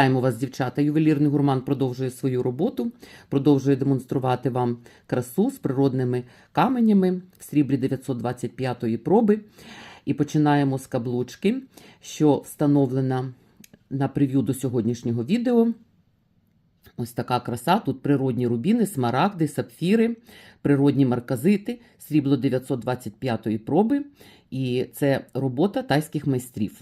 Вітаємо вас, дівчата! Ювелірний гурман продовжує свою роботу, продовжує демонструвати вам красу з природними каменями в сріблі 925-ї проби. І починаємо з каблучки, що встановлена на прев'ю до сьогоднішнього відео. Ось така краса. Тут природні рубіни, смарагди, сапфіри, природні марказити, срібло 925-ї проби. І це робота тайських майстрів.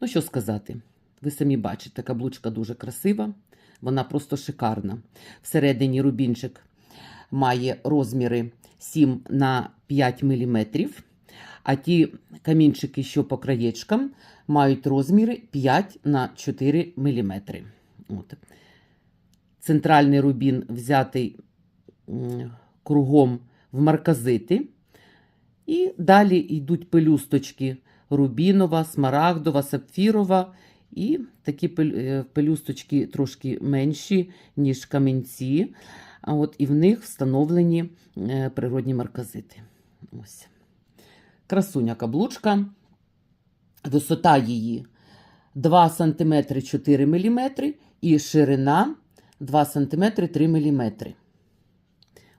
Ну, що сказати, ви самі бачите, каблучка дуже красива, вона просто шикарна. Всередині рубінчик має розміри 7 на 5 мм, а ті камінчики, що по краєчкам, мають розміри 5 на 4 мм. От. Центральний рубін взятий кругом в марказити. І далі йдуть пелюсточки рубінова, смарагдова, сапфірова. І такі е, пелюсточки трошки менші, ніж камінці. А от і в них встановлені е, природні марказити. Ось. Красуня каблучка. Висота її 2 см 4 мм і ширина 2 см 3 мм.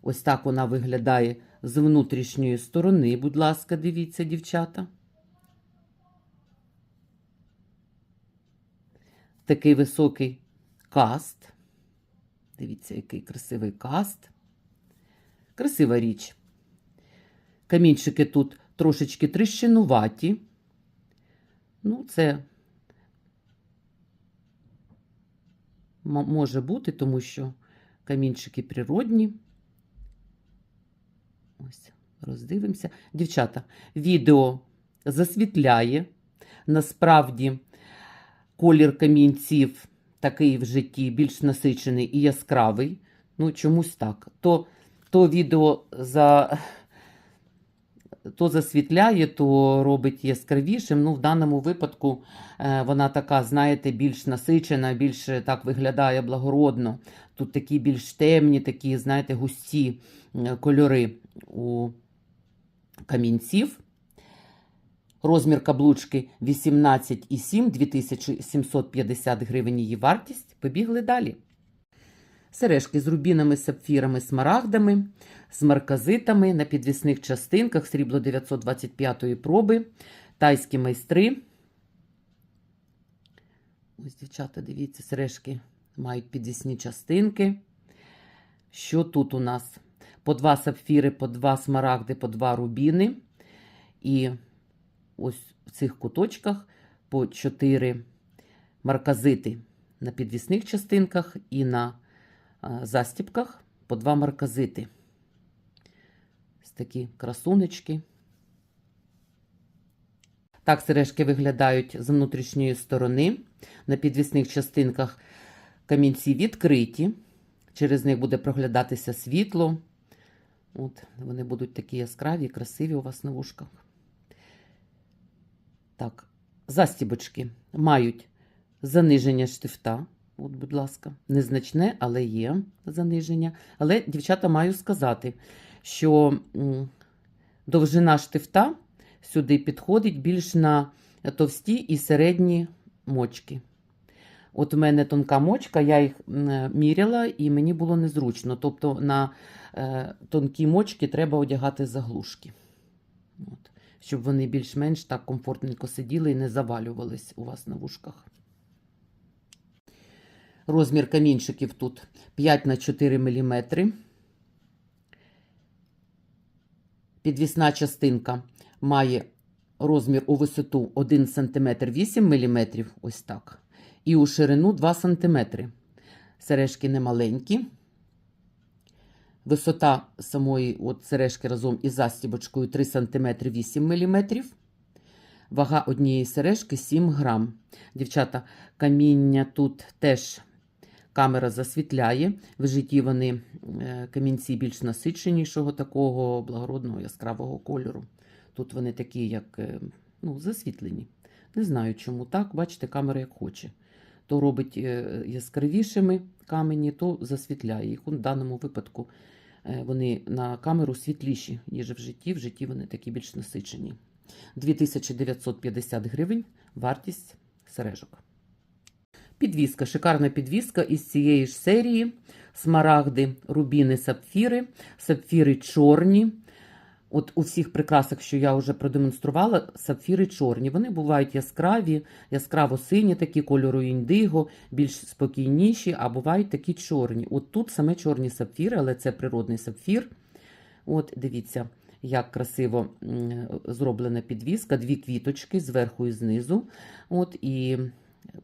Ось так вона виглядає з внутрішньої сторони. Будь ласка, дивіться, дівчата. Такий високий каст. Дивіться, який красивий каст. Красива річ. Камінчики тут трошечки тріщинуваті. Ну, це може бути, тому що камінчики природні. Ось, роздивимося. Дівчата, відео засвітляє. Насправді, колір камінців такий в житті більш насичений і яскравий. Ну, чомусь так. То, то відео за, то засвітляє, то робить яскравішим. Ну, в даному випадку е, вона така, знаєте, більш насичена, більш е, так виглядає благородно. Тут такі більш темні, такі, знаєте, густі кольори у камінців. Розмір каблучки 18,7, 2750 гривень її вартість. Побігли далі. Сережки з рубінами, сапфірами, смарагдами, з марказитами на підвісних частинках, срібло 925 проби, тайські майстри. Ось, дівчата, дивіться, сережки мають підвісні частинки. Що тут у нас? По два сапфіри, по два смарагди, по два рубіни. І ось в цих куточках по 4 марказити на підвісних частинках і на застіпках по 2 марказити. Ось такі красунечки. Так сережки виглядають з внутрішньої сторони. На підвісних частинках камінці відкриті. Через них буде проглядатися світло. От, вони будуть такі яскраві, красиві у вас на вушках. Так, застібочки мають заниження штифта. От, будь ласка, незначне, але є заниження. Але, дівчата, маю сказати, що довжина штифта сюди підходить більш на товсті і середні мочки. От в мене тонка мочка, я їх міряла, і мені було незручно. Тобто на е, тонкі мочки треба одягати заглушки. Щоб вони більш-менш так комфортненько сиділи і не завалювались у вас на вушках. Розмір камінчиків тут 5 на 4 мм. Підвісна частинка має розмір у висоту 1 см 8 мм, ось так. І у ширину 2 см. Сережки немаленькі. Висота самої от сережки разом із застібочкою 3 см 8 мм. Вага однієї сережки 7 грам. Дівчата, каміння тут теж камера засвітляє. В житті вони е, камінці більш насиченішого, такого благородного яскравого кольору. Тут вони такі, як е, ну, засвітлені. Не знаю, чому так. Бачите, камера як хоче. То робить е, яскравішими камені, то засвітляє їх. У даному випадку е, вони на камеру світліші, ніж в житті. В житті вони такі більш насичені. 2950 гривень вартість сережок. Підвіска, шикарна підвіска із цієї ж серії. Смарагди, рубіни, сапфіри, сапфіри чорні. От у всіх прикрасах, що я вже продемонструвала, сапфіри чорні. Вони бувають яскраві, яскраво-сині, такі кольору індиго, більш спокійніші, а бувають такі чорні. От тут саме чорні сапфіри, але це природний сапфір. От дивіться, як красиво зроблена підвіска, дві квіточки зверху і знизу. От і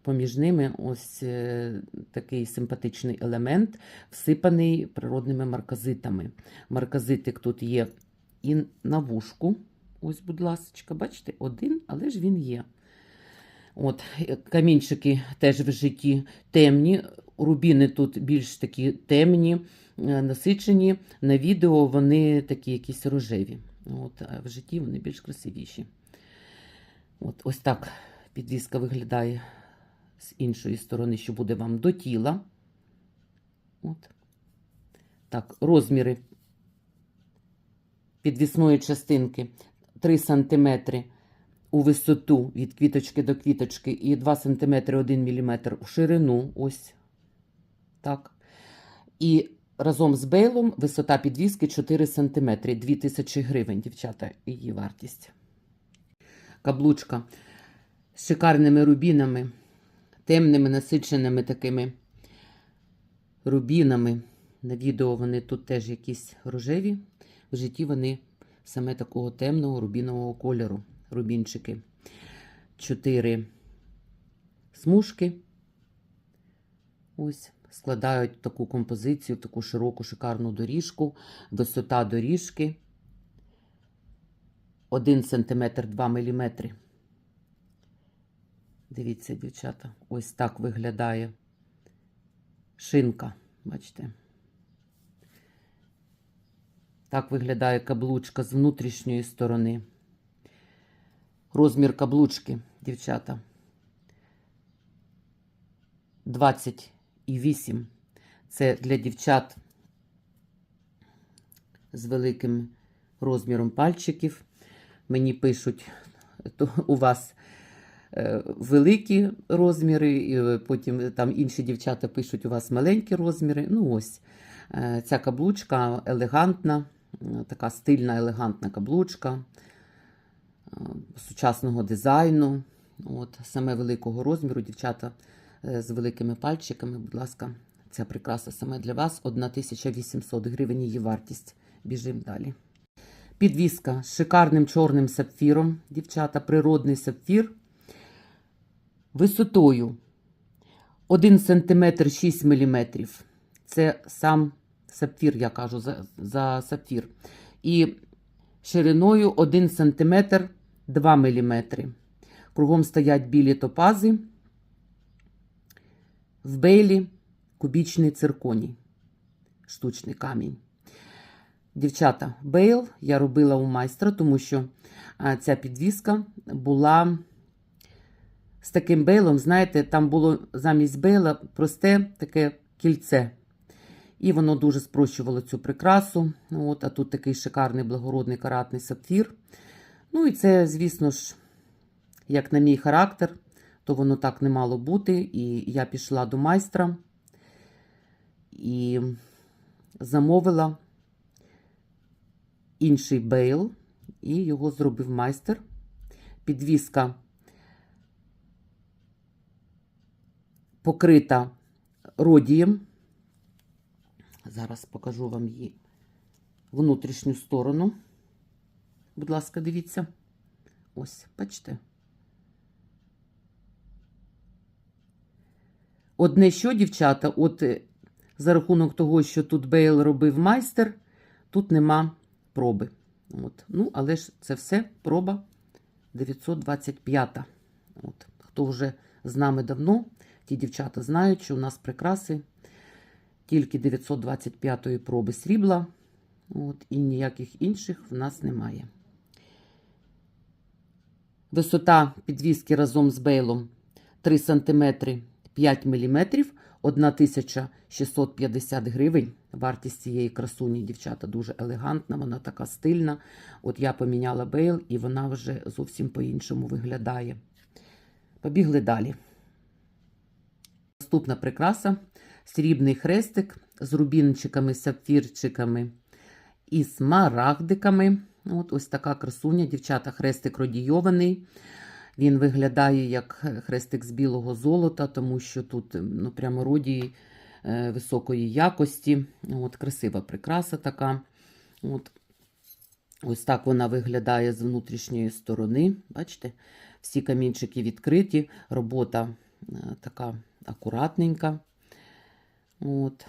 поміж ними ось е, такий симпатичний елемент, всипаний природними марказитами. Марказитик тут є і на вушку. Ось, будь ласка, бачите, один, але ж він є. От, камінчики теж в житті темні. Рубіни тут більш такі темні, е, насичені. На відео вони такі якісь рожеві. От, а в житті вони більш красивіші. От, ось так підвіска виглядає з іншої сторони, що буде вам до тіла. От. Так, розміри підвісної частинки 3 см у висоту від квіточки до квіточки і 2 см 1 мм у ширину. Ось так. І разом з бейлом висота підвіски 4 см, 2000 гривень, дівчата, її вартість. Каблучка з шикарними рубінами, темними насиченими такими рубінами. На відео вони тут теж якісь рожеві. В житті вони саме такого темного рубінового кольору. Рубінчики. Чотири смужки. Ось складають таку композицію, таку широку, шикарну доріжку. Висота доріжки 1 см 2 мм. Дивіться, дівчата, ось так виглядає шинка. Бачите? Так виглядає каблучка з внутрішньої сторони. Розмір каблучки, дівчата. 28. Це для дівчат з великим розміром пальчиків. Мені пишуть, то у вас е, великі розміри, е, потім там інші дівчата пишуть, у вас маленькі розміри. Ну ось, е, ця каблучка елегантна, така стильна, елегантна каблучка е, сучасного дизайну. От, саме великого розміру, дівчата е, з великими пальчиками, будь ласка, ця прикраса саме для вас 1800 гривень її вартість. Біжимо далі. Підвіска з шикарним чорним сапфіром, дівчата, природний сапфір. Висотою 1 см 6 мм. Це сам сапфір, я кажу, за, за сапфір. І шириною 1 см 2 мм. Кругом стоять білі топази. В бейлі кубічний цирконій, штучний камінь. Дівчата, бейл я робила у майстра, тому що ця підвіска була з таким бейлом, знаєте, там було замість бейла просте таке кільце. І воно дуже спрощувало цю прикрасу. От, а тут такий шикарний благородний каратний сапфір. Ну і це, звісно ж, як на мій характер, то воно так не мало бути. І я пішла до майстра і замовила інший бейл, і його зробив майстер. Підвіска покрита родієм. Зараз покажу вам її внутрішню сторону. Будь ласка, дивіться. Ось, бачите. Одне що, дівчата, от е, за рахунок того, що тут Бейл робив майстер, тут нема проби. От. Ну, але ж це все проба 925. От. Хто вже з нами давно, ті дівчата знають, що у нас прикраси тільки 925-ї проби срібла. От, і ніяких інших в нас немає. Висота підвіски разом з бейлом 3 см 5 мм, 1650 гривень. Вартість цієї красуні, дівчата, дуже елегантна, вона така стильна. От я поміняла бейл, і вона вже зовсім по-іншому виглядає. Побігли далі. Наступна прикраса срібний хрестик з рубінчиками, сапфірчиками і смарагдиками. От ось така красуня, дівчата, хрестик родійований. Він виглядає як хрестик з білого золота, тому що тут ну, прямо родії е, високої якості. От, красива прикраса така. От. Ось так вона виглядає з внутрішньої сторони. Бачите, всі камінчики відкриті, робота е, така акуратненька. От.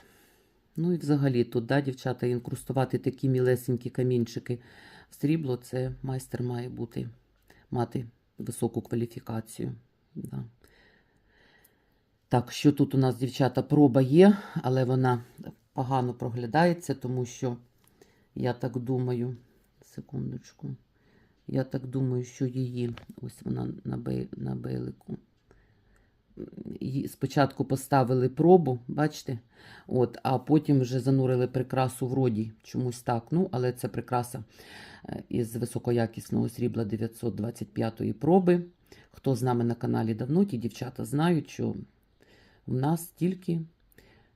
Ну і взагалі тут, да, дівчата, інкрустувати такі мілесенькі камінчики в срібло, це майстер має бути, мати високу кваліфікацію. Да. Так, що тут у нас, дівчата, проба є, але вона погано проглядається, тому що я так думаю, секундочку, я так думаю, що її, ось вона на, бей, на бейлику. Спочатку поставили пробу, бачите? От, а потім вже занурили прикрасу в роді. Чомусь так. Ну, але це прикраса е, із високоякісного срібла 925-ї проби. Хто з нами на каналі давно, ті дівчата знають, що у нас тільки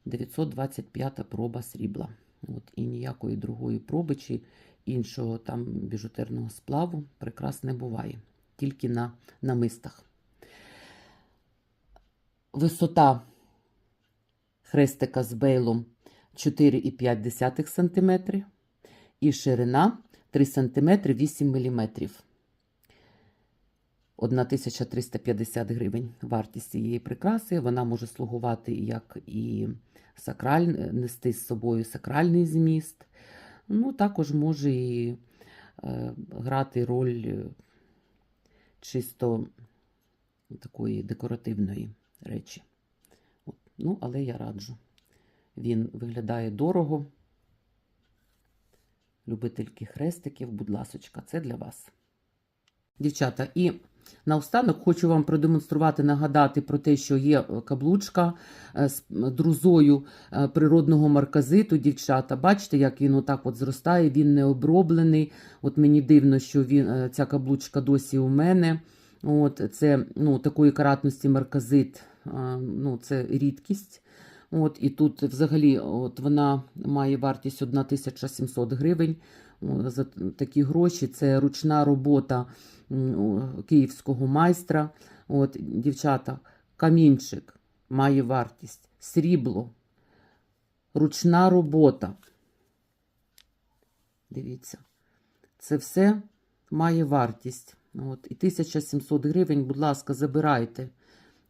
925 проба срібла. От, і ніякої другої проби чи іншого там біжутерного сплаву прикрас не буває. Тільки на намистах. Висота хрестика з бейлом 4,5 см і ширина 3 см 8 мм. 1350 гривень вартість цієї прикраси. Вона може слугувати як і сакраль, нести з собою сакральний зміст. Ну, також може і е, грати роль чисто такої декоративної речі. От. Ну, але я раджу. Він виглядає дорого. Любительки хрестиків, будь ласочка, це для вас. Дівчата, і наостанок хочу вам продемонструвати, нагадати про те, що є каблучка е, з друзою е, природного марказиту, дівчата. Бачите, як він отак от зростає, він не оброблений. От мені дивно, що він, е, ця каблучка досі у мене. От, Це ну, такої каратності марказит, ну, це рідкість. От, І тут взагалі от вона має вартість 1700 гривень. За такі гроші це ручна робота київського майстра. От, Дівчата, камінчик має вартість, срібло, ручна робота. Дивіться, це все має вартість. От, І 1700 гривень, будь ласка, забирайте.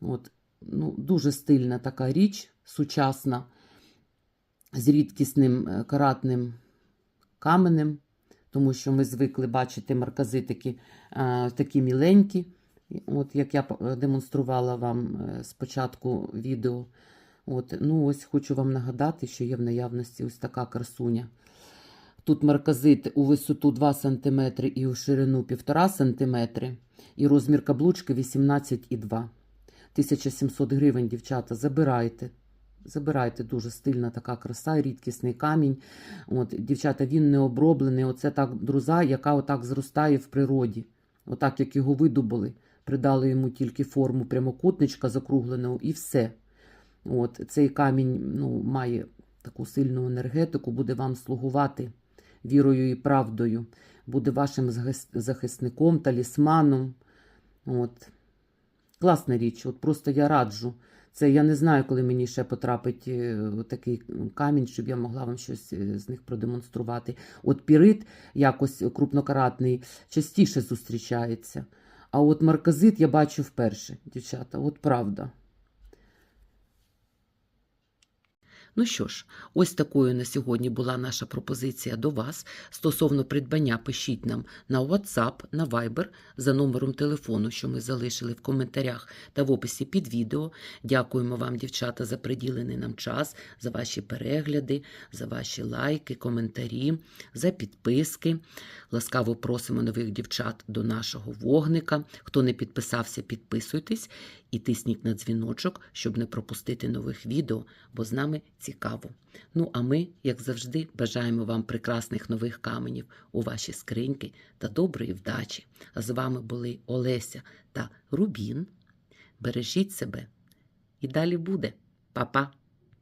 От, ну, Дуже стильна така річ, сучасна, з рідкісним е, каратним каменем, тому що ми звикли бачити марказитики а, такі міленькі, от як я демонструвала вам е, спочатку відео. От, ну ось Хочу вам нагадати, що є в наявності ось така красуня. Тут марказит у висоту 2 см і у ширину 1,5 см, і розмір каблучки 18,2 1700 гривень, дівчата, забирайте. Забирайте дуже стильна така краса, рідкісний камінь. От, Дівчата, він не оброблений. Оце так друза, яка отак зростає в природі. Отак, як його видобули, придали йому тільки форму прямокутничка закругленого і все. От, Цей камінь ну, має таку сильну енергетику, буде вам слугувати вірою і правдою, буде вашим захисником, талісманом. От. Класна річ, от просто я раджу. Це я не знаю, коли мені ще потрапить е, такий камінь, щоб я могла вам щось е, з них продемонструвати. От пірит якось крупнокаратний частіше зустрічається. А от марказит я бачу вперше, дівчата, от правда. Ну що ж, ось такою на сьогодні була наша пропозиція до вас. Стосовно придбання, пишіть нам на WhatsApp, на Viber за номером телефону, що ми залишили в коментарях та в описі під відео. Дякуємо вам, дівчата, за приділений нам час, за ваші перегляди, за ваші лайки, коментарі, за підписки. Ласкаво просимо нових дівчат до нашого вогника. Хто не підписався, підписуйтесь і тисніть на дзвіночок, щоб не пропустити нових відео, бо з нами цікаво. Ну, а ми, як завжди, бажаємо вам прекрасних нових каменів у ваші скриньки та доброї вдачі. А з вами були Олеся та Рубін. Бережіть себе і далі буде. Па-па!